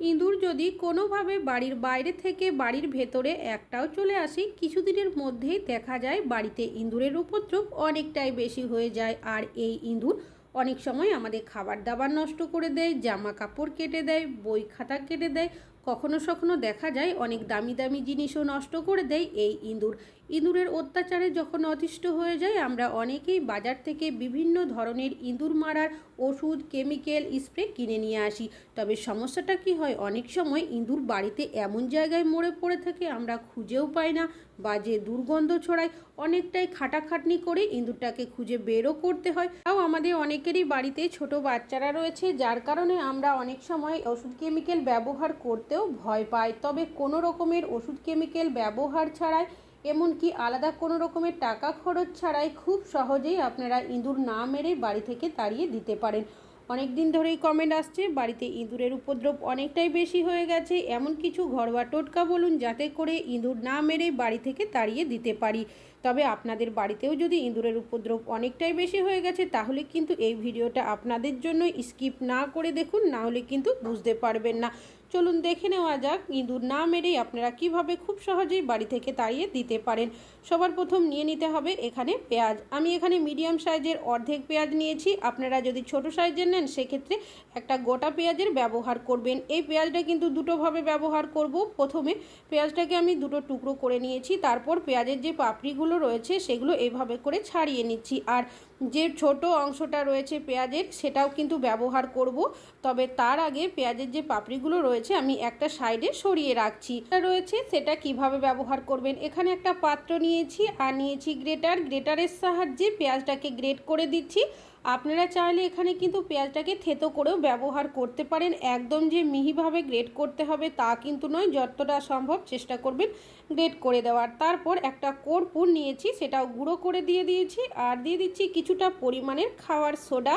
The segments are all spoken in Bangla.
ইঁদুর যদি কোনোভাবে বাড়ির বাইরে থেকে বাড়ির ভেতরে একটাও চলে আসে, কিছুদিনের মধ্যেই দেখা যায় বাড়িতে ইঁদুরের উপদ্রব অনেকটাই বেশি হয়ে যায়। আর এই ইঁদুর অনেক সময় আমাদের খাবার দাবার নষ্ট করে দেয় জামা কাপড় কেটে দেয় বই খাতা কেটে দেয় কখনো সখনো দেখা যায় অনেক দামি দামি জিনিসও নষ্ট করে দেয় এই ইঁদুর। ইঁদুরের অত্যাচারে যখন অতিষ্ঠ হয়ে যায়, আমরা অনেকেই বাজার থেকে বিভিন্ন ধরনের ইঁদুর মারার ওষুধ, কেমিক্যাল, স্প্রে কিনে নিয়ে আসি। তবে সমস্যাটা কি হয়, অনেক সময় ইঁদুর বাড়িতে এমন জায়গায় মরে পড়ে থাকে, আমরা খুঁজেও পাই না বা যে দুর্গন্ধ ছড়ায় অনেকটাই খাটাখাটনি করে ইঁদুরটাকে খুঁজে বেরও করতে হয়। তাও আমাদের অনেকেরই বাড়িতে ছোট বাচ্চারা রয়েছে, যার কারণে আমরা অনেক সময় ওষুধ, কেমিক্যাল ব্যবহার করতেও ভয় পাই তবে কোনো রকমের ওষুধ কেমিক্যাল ব্যবহার ছাড়াই, এমনকি আলাদা কোনো রকমের টাকা খরচ ছাড়াই খুব সহজেই আপনারা ইঁদুর না মেরে বাড়ি থেকে তাড়িয়ে দিতে পারেন। অনেক দিন ধরেই কমেন্ট আসছে, বাড়িতে ইঁদুরের উপদ্রব অনেকটাই বেশি হয়ে গেছে। এমন কিছু ঘরোয়া টোটকা বলুন, যাতে করে ইঁদুর না মেরে বাড়ি থেকে তাড়িয়ে দিতে পারি। তবে আপনাদের বাড়িতেও যদি ইঁদুরের উপদ্রব অনেকটাই বেশি হয়ে গেছে, তাহলে কিন্তু এই ভিডিওটা আপনাদের জন্য স্কিপ না করে দেখুন, না হলে কিন্তু বুঝতে পারবেন না। চলুন দেখে নেওয়া যাক ইঁদুর না মেরেই আপনারা কীভাবে খুব সহজেই বাড়ি থেকে তাড়িয়ে দিতে পারেন। সবার প্রথম নিয়ে নিতে হবে এখানে পেঁয়াজ। আমি এখানে মিডিয়াম সাইজের অর্ধেক পেঁয়াজ নিয়েছি। আপনারা যদি ছোট সাইজের নেন, সেক্ষেত্রে একটা গোটা পেঁয়াজের ব্যবহার করবেন। এই পেঁয়াজটা কিন্তু দুটোভাবে ব্যবহার করব। প্রথমে পেঁয়াজটাকে আমি দুটো টুকরো করে নিয়েছি, তারপর পেঁয়াজের যে পাপড়িগুলো রয়েছে সেগুলো এইভাবে করে ছাড়িয়ে নিচ্ছি। আর যে ছোট অংশটা রয়েছে পেঁয়াজের, সেটাও কিন্তু ব্যবহার করব। তবে তার আগে পেঁয়াজের যে পাপড়িগুলো রয়েছে আমি একটা সাইডে সরিয়ে রাখছি। রয়েছে, সেটা কীভাবে ব্যবহার করবেন? এখানে একটা পাত্র নিয়েছি, আর নিয়েছি গ্রেটার। গ্রেটারের সাহায্যে পেঁয়াজটাকে গ্রেট করে দিচ্ছি। আপনারা চাইলে এখানে কিন্তু পেঁয়াজটাকে থেতো করেও ব্যবহার করতে পারেন। একদম যে মিহিভাবে গ্রেড করতে হবে তা কিন্তু নয়, যতটা সম্ভব চেষ্টা করবেন গ্রেড করে দেওয়ার। তারপর একটা কর্পূর নিয়েছি, সেটাও গুঁড়ো করে দিয়ে দিয়েছি। আর দিয়ে দিচ্ছি কিছুটা পরিমাণের খাওয়ার সোডা।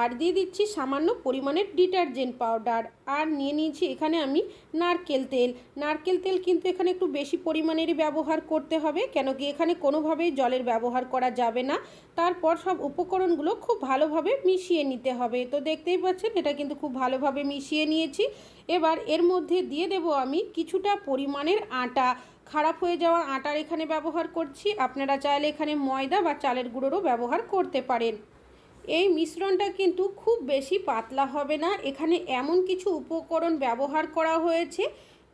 আর দিয়ে দিচ্ছি সামান্য পরিমাণের ডিটারজেন্ট পাউডার। আর নিয়ে নিয়েছি এখানে আমি নারকেল তেল। নারকেল তেল কিন্তু এখানে একটু বেশি পরিমাণেরই ব্যবহার করতে হবে, কেন কি এখানে কোনোভাবেই জলের ব্যবহার করা যাবে না। তারপর সব উপকরণগুলো খুব ভালোভাবে মিশিয়ে নিতে হবে। তো দেখতেই পাচ্ছেন, এটা কিন্তু খুব ভালোভাবে মিশিয়ে নিয়েছি। এবার এর মধ্যে দিয়ে দেব আমি কিছুটা পরিমাণের আটা। খারাপ হয়ে যাওয়া আটার এখানে ব্যবহার করছি। আপনারা চাইলে এখানে ময়দা বা চালের গুঁড়োরও ব্যবহার করতে পারেন। এই মিশ্রণটা কিন্তু খুব বেশি পাতলা হবে না। এখানে এমন কিছু উপকরণ ব্যবহার করা হয়েছে,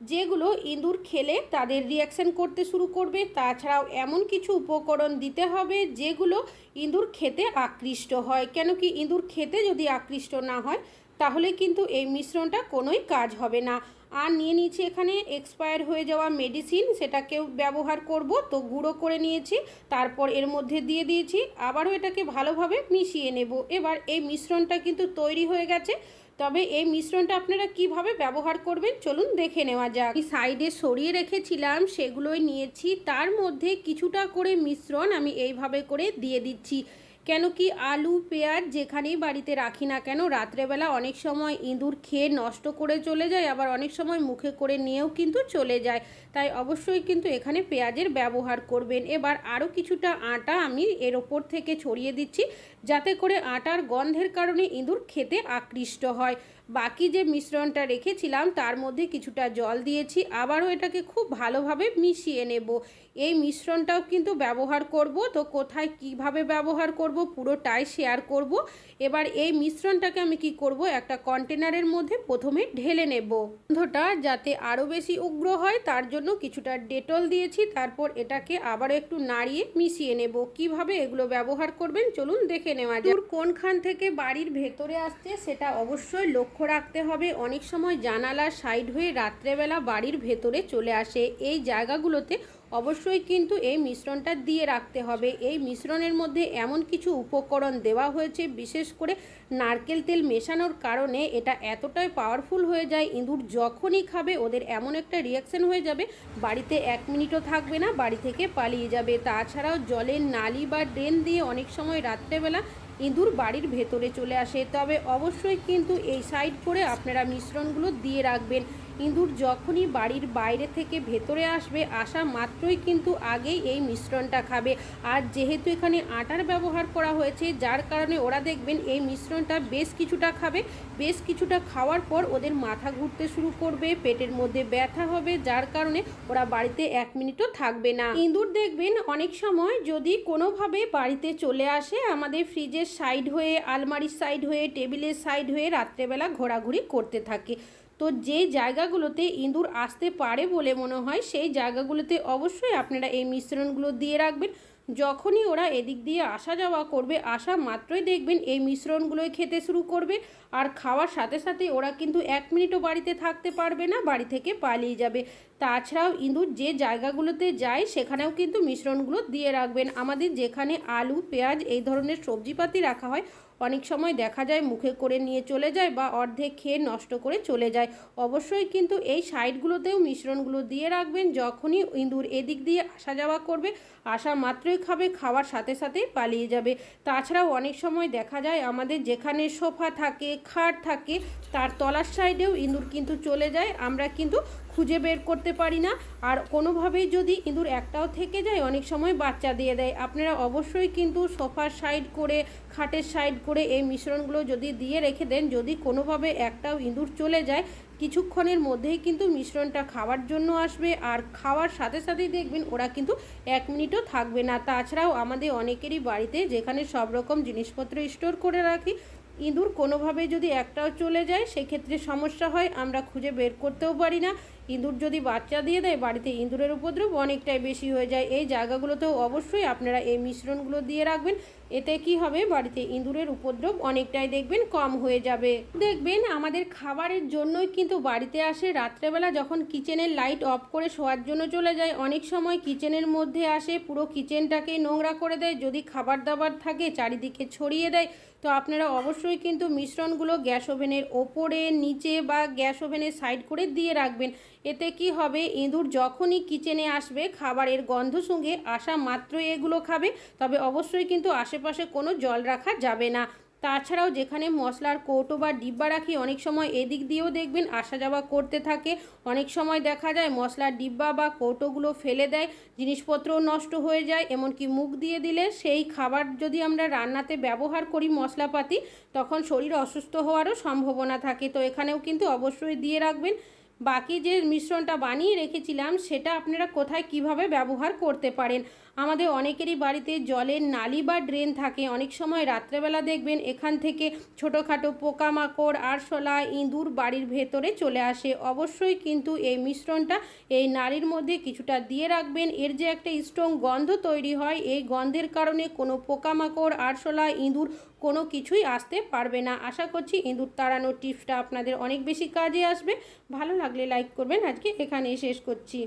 যেগুলো ইঁদুর খেলে তাদের রিয়াকশান করতে শুরু করবে। তাছাড়াও এমন কিছু উপকরণ দিতে হবে, যেগুলো ইঁদুর খেতে আকৃষ্ট হয়। কেন কি ইঁদুর খেতে যদি আকৃষ্ট না হয়, তাহলে কিন্তু এই মিশ্রণটা কোনোই কাজ হবে না। আর নিয়ে নিয়েছি এখানে এক্সপায়ার হয়ে যাওয়া মেডিসিন সেটাকেও ব্যবহার করব। তো গুঁড়ো করে নিয়েছি, তারপর এর মধ্যে দিয়ে দিয়েছি, আবারও এটাকে ভালোভাবে মিশিয়ে নেব। এবার এই মিশ্রণটা কিন্তু তৈরি হয়ে গেছে। তবে এই মিশ্রণটা আপনারা কীভাবে ব্যবহার করবেন চলুন দেখে নেওয়া যাক। সাইডে সরিয়ে রেখেছিলাম, সেগুলোই নিয়েছি। তার মধ্যে কিছুটা করে মিশ্রণ আমি এইভাবে করে দিয়ে দিচ্ছি। কেন কি আলু, পেঁয়াজ যেখানেই বাড়িতে রাখি না কেন, রাত্রেবেলা অনেক সময় ইঁদুর খেয়ে নষ্ট করে চলে যায়, আবার অনেক সময় মুখে করে নিয়েও কিন্তু চলে যায়। তাই অবশ্যই কিন্তু এখানে পেঁয়াজের ব্যবহার করবেন। এবার আরও কিছুটা আটা আমি এর ওপর থেকে ছড়িয়ে দিচ্ছি, যাতে করে আটার গন্ধের কারণে ইঁদুর খেতে আকৃষ্ট হয়। বাকি যে মিশ্রণটা রেখেছিলাম, তার মধ্যে কিছুটা জল দিয়েছি। আবারও এটাকে খুব ভালোভাবে মিশিয়ে নেব। এই মিশ্রণটাও কিন্তু ব্যবহার করব। তো কোথায় কীভাবে ব্যবহার করব, পুরোটাই শেয়ার করব। এবার এই মিশ্রণটাকে আমি কি করব, একটা কন্টেনারের মধ্যে প্রথমে ঢেলে নেব। গন্ধটা যাতে আরও বেশি উগ্র হয়, তার জন্য কিছুটা ডেটল দিয়েছি। তারপর এটাকে আবারও একটু নাড়িয়ে মিশিয়ে নেব। কীভাবে এগুলো ব্যবহার করবেন, চলুন দেখে নেওয়া যাক। কোনখান থেকে বাড়ির ভেতরে আসছে, সেটা অবশ্যই লক্ষ্য রাখতে হবে, অনেক সময় জানালা সাইড হয়ে রাত্রেবেলা বাড়ির ভেতরে চলে আসে। এই জায়গাগুলোতে অবশ্যই কিন্তু এই মিশ্রণটা দিয়ে রাখতে হবে। এই মিশ্রণের মধ্যে এমন কিছু উপকরণ দেওয়া হয়েছে, বিশেষ করে নারকেল তেল মেশানোর কারণে এটা এতটাই পাওয়ারফুল হয়ে যায়, ইঁদুর যখনই খাবে ওদের এমন একটা রিয়াকশান হয়ে যাবে, বাড়িতে এক মিনিটও থাকবে না, বাড়ি থেকে পালিয়ে যাবে। তাছাড়াও জলের নালি বা ড্রেন দিয়ে অনেক সময় রাত্রেবেলা ইঁদুর বাড়ির ভেতরে চলে আসে। তবে অবশ্যই কিন্তু এই সাইড করে আপনারা মিশ্রণগুলো দিয়ে রাখবেন। ইঁদুর যখনই বাড়ির বাইরে থেকে ভেতরে আসবে, আসা মাত্রই কিন্তু আগেই এই মিশ্রণটা খাবে। আর যেহেতু এখানে আটার ব্যবহার করা হয়েছে, যার কারণে ওরা দেখবেন এই মিশ্রণটা বেশ কিছুটা খাবে। বেশ কিছুটা খাওয়ার পর ওদের মাথা ঘুরতে শুরু করবে, পেটের মধ্যে ব্যথা হবে, যার কারণে ওরা বাড়িতে এক মিনিটও থাকবে না। ইঁদুর দেখবেন অনেক সময় যদি কোনোভাবে বাড়িতে চলে আসে, আমাদের ফ্রিজের সাইড হয়ে, আলমারির সাইড হয়ে, টেবিলের সাইড হয়ে রাত্রেবেলা ঘোরাঘুরি করতে থাকে। তো যে জায়গাগুলোতে ইঁদুর আসতে পারে বলে মনে হয়, সেই জায়গাগুলোতে অবশ্যই আপনারা এই মিশ্রণগুলো দিয়ে রাখবেন। যখনই ওরা এদিক দিয়ে আসা যাওয়া করবে, আসা মাত্রই দেখবেন এই মিশ্রণগুলোই খেতে শুরু করবে। আর খাওয়ার সাথে সাথে ওরা কিন্তু এক মিনিটও বাড়িতে থাকতে পারবে না, বাড়ি থেকে পালিয়ে যাবে। তাছাড়াও ইঁদুর যে জায়গাগুলোতে যায়, সেখানেও কিন্তু মিশ্রণগুলো দিয়ে রাখবেন। আমাদের যেখানে আলু, পেঁয়াজ এই ধরনের সবজিপাতি রাখা হয় অনেক সময় দেখা যায় মুখে করে নিয়ে চলে যায় বা অর্ধেক খেয়ে নষ্ট করে চলে যায়। অবশ্যই কিন্তু এই সাইডগুলোতেও মিশ্রণগুলো দিয়ে রাখবেন। যখনই ইঁদুর এদিক দিয়ে আসা যাওয়া করবে, আসা মাত্রই খাবে, খাওয়ার সাথে সাথেই পালিয়ে যাবে। তাছাড়াও অনেক সময় দেখা যায় আমাদের যেখানে সোফা থাকে, খাট থাকে, তার তলার সাইডেও ইঁদুর কিন্তু চলে যায়। আমরা কিন্তু খুঁজে বের করতে পারি না। আর কোনোভাবেই যদি ইঁদুর একটাও থেকে যায়, অনেক সময় বাচ্চা দিয়ে দেয়। আপনারা অবশ্যই কিন্তু সোফার সাইড করে, খাটের সাইড করে এই মিশ্রণগুলো যদি দিয়ে রেখে দেন, যদি কোনোভাবে একটাও ইঁদুর চলে যায়, কিছুক্ষণের মধ্যেই কিন্তু মিশ্রণটা খাওয়ার জন্য আসবে। আর খাওয়ার সাথে সাথেই দেখবেন ওরা কিন্তু এক মিনিটও থাকবে না। তাছাড়াও আমাদের অনেকেরই বাড়িতে যেখানে সব রকম জিনিসপত্র স্টোর করে রাখি, ইঁদুর কোনোভাবে যদি একটাও চলে যায়, সেক্ষেত্রে সমস্যা হয়। আমরা খুঁজে বের করতেও পারি না। ইঁদুর যদি বাচ্চা দিয়ে দেয়, বাড়িতে ইঁদুরের উপদ্রব অনেকটাই বেশি হয়ে যায়। এই জায়গাগুলোতেও অবশ্যই আপনারা এই মিশ্রণগুলো দিয়ে রাখবেন। এতে কি হবে? বাড়িতে ইঁদুরের উপদ্রব অনেকটাই দেখবেন কম হয়ে যাবে। দেখবেন আমাদের খাবারের জন্যই কিন্তু বাড়িতে আসে। রাত্রেবেলা যখন কিচেনের লাইট অফ করে শোয়ার জন্য চলে যায়, অনেক সময় কিচেনের মধ্যে আসে, পুরো কিচেনটাকে নোংরা করে দেয়। যদি খাবার দাবার থাকে, চারিদিকে ছড়িয়ে দেয়। তো আপনারা অবশ্যই কিন্তু মিশ্রণগুলো গ্যাস ওভেনের ওপরে, নিচে বা গ্যাস ওভেনের সাইড করে দিয়ে রাখবেন। এতে কি হবে? ইঁদুর যখনই কিচেনে আসবে, খাবারের গন্ধ সঙ্গে আসা মাত্রই এগুলো খাবে। তবে অবশ্যই কিন্তু আশেপাশে কোনো জল রাখা যাবে না। তাছাড়াও যেখানে মশলার কৌটো বা ডিব্বা রাখি, অনেক সময় এদিক দিয়েও দেখবেন আসা যাওয়া করতে থাকে। অনেক সময় দেখা যায় মশলার ডিব্বা বা কৌটোগুলো ফেলে দেয়, জিনিসপত্রও নষ্ট হয়ে যায়। এমনকি মুখ দিয়ে দিলে সেই খাবার যদি আমরা রান্নাতে ব্যবহার করি মশলাপাতি, তখন শরীর অসুস্থ হওয়ারও সম্ভাবনা থাকে। তো এখানেও কিন্তু অবশ্যই দিয়ে রাখবেন। বাকি যে মিশ্রণটা বানিয়ে রেখেছিলাম, সেটা আপনারা কোথায় কীভাবে ব্যবহার করতে পারেন? আমাদের অনেকেরই বাড়িতে জলের নালি বা ড্রেন থাকে। অনেক সময় রাত্রেবেলা দেখবেন এখান থেকে ছোটোখাটো পোকামাকড়, আরশোলা, ইঁদুর বাড়ির ভেতরে চলে আসে। অবশ্যই কিন্তু এই মিশ্রণটা এই নালির মধ্যে কিছুটা দিয়ে রাখবেন। এর যে একটা স্ট্রং গন্ধ তৈরি হয়, এই গন্ধের কারণে কোনো পোকামাকড়, আরশোলা, ইঁদুর কোনো কিছুই আসতে পারবে না। আশা করছি ইঁদুর তাড়ানোর টিপসটা আপনাদের অনেক বেশি কাজে আসবে। ভালো লাগলে লাইক করবেন। আজকে এখানেই শেষ করছি।